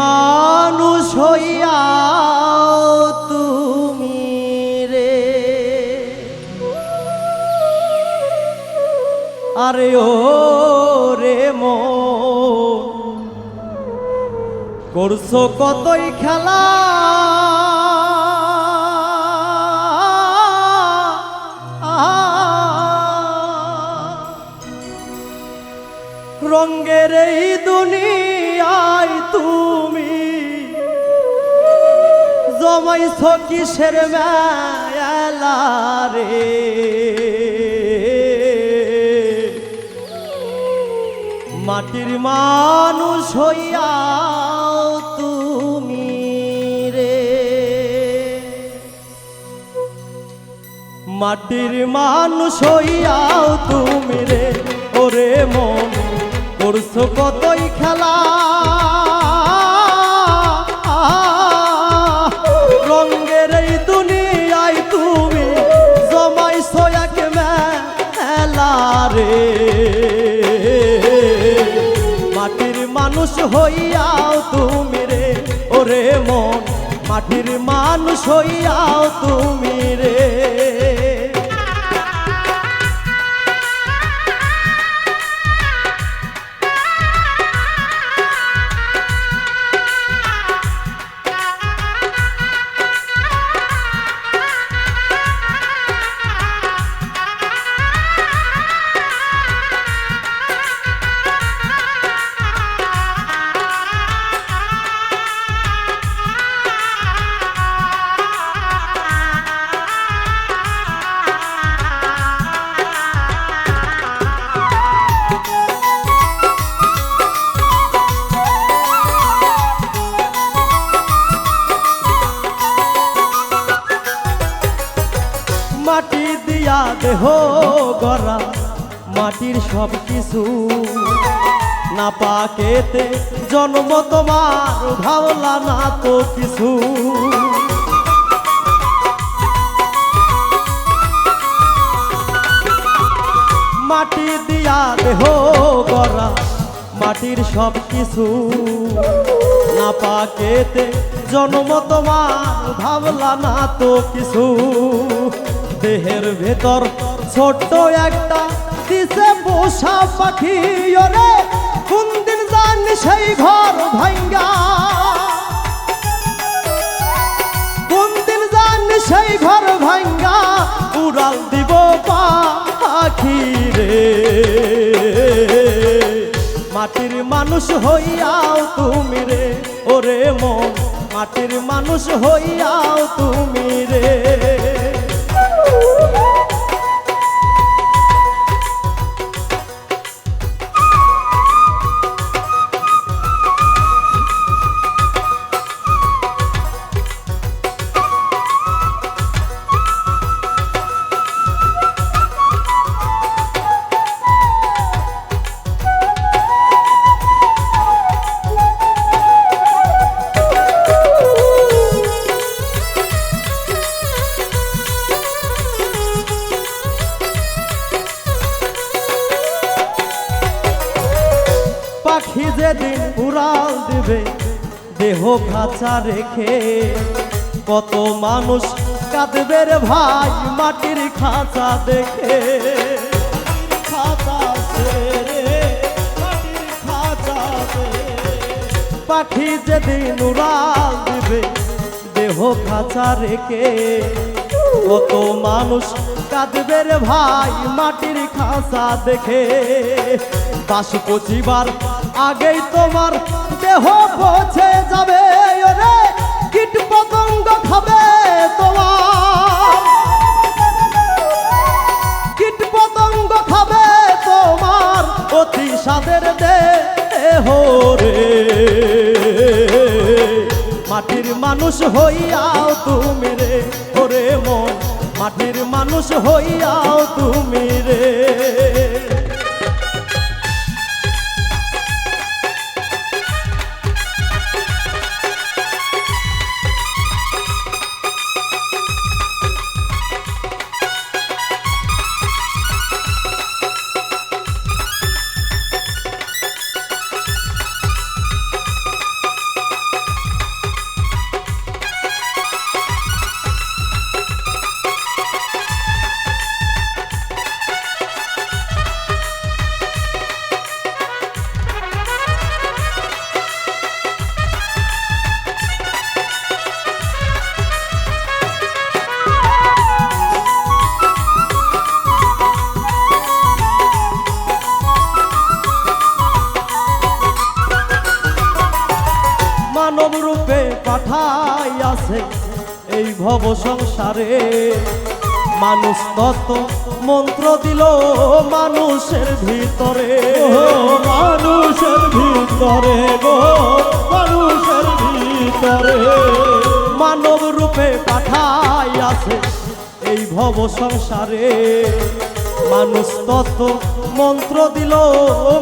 মানুষ হইয়া তুমি রে। আরে ও রে মন করছ কতই খেলা? রঙ্গের এই দুনিয়ায় তুমি। জমাইছ কিসের মেলা রে। মাটির মানুষ হইয়া তুমি রে। মাটির মানুষ হইয়াও তুমি রে। ওরে মন, করছ কতই খেলা। মানুষ হইয়াও তুমি রে ওরে মন। মাটির মানুষ হইয়াও তুমি দেহ গড়া, মাটির সব কিছু না পাকেতে জন্ম তোমার, ভাবলা না তো কিছু। মাটি দিয়া দেহ গড়া, মাটির সব কিছু না পাকেতে জন্ম তোমার, ভাবলা না তো কিছু। দেহের ভেতর ছোট্ট একটা দিছে পোষা পাখি। ওরে, কোন দিন জানি সেই ঘর ভাঙ্গা কোন দিন জানি সেই ঘর ভাঙ্গা উড়াল দিব পাখি রে। মাটির মানুষ হইয়াও তুমি রে, ওরে মন। মাটির মানুষ হইয়াও তুমি উড়াল দিবে, দেহ খাঁচা রেখে। কত মানুষ কাঁদবে রে ভাই মাটির খাঁচা দেখে। পাখি যেদিন উড়াল দিবে, দেহ খাঁচা রেখে। কত মানুষ কাঁদবে রে ভাই মাটির খাঁচা দেখে। বাস পচিবার আগেই তোমার দেহ পচে যাবে। ওরে, কীট পতঙ্গ খাবে তোমার। কীট পতঙ্গ খাবে তোমার অতি সাদের দেহ রে। মাটির মানুষ হইয়াও তুমি রে, ওরে মন। মাটির মানুষ হইয়াও তুমি রে। মানব রূপে পাঠাই আছে এই ভব সংসারে। মানুষ তত মন্ত্র দিল মানুষের ভিতরে। মানুষের ভিতরে গো মানুষের ভিতরে। মানব রূপে পাঠাই আছে এই ভব সংসারে। মানুষ তত মন্ত্র দিল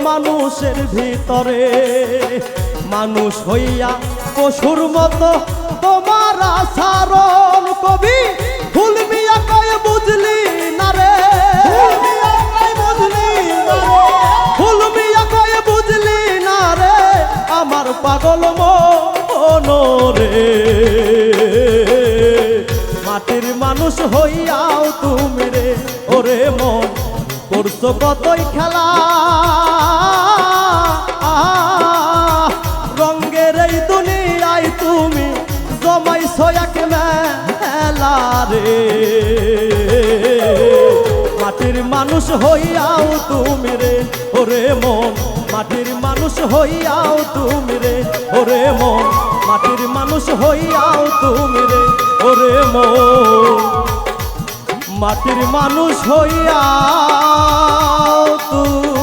মানুষের ভিতরে। মানুষ হইয়া পশুর মতো তোমার আসারণ কবি। ফুল মিয়া কয়ে, বুঝলি না রে। বুঝলি না রে? ফুল মিয়া কয়ে, বুঝলি না রে। আমার পাগল মন মাটির মানুষ হইয়াও তুমি রে। ওরে মন, করছ কতই খেলা। রে মাটির মানুষ হইয়াও তুমি রে, ওরে মন। মাটির মানুষ হইয়াও তুমি রে, ওরে মন। মাটির মানুষ হইয়াও তুমি রে, ওরে মন। মাটির মানুষ হইয়াও তুমি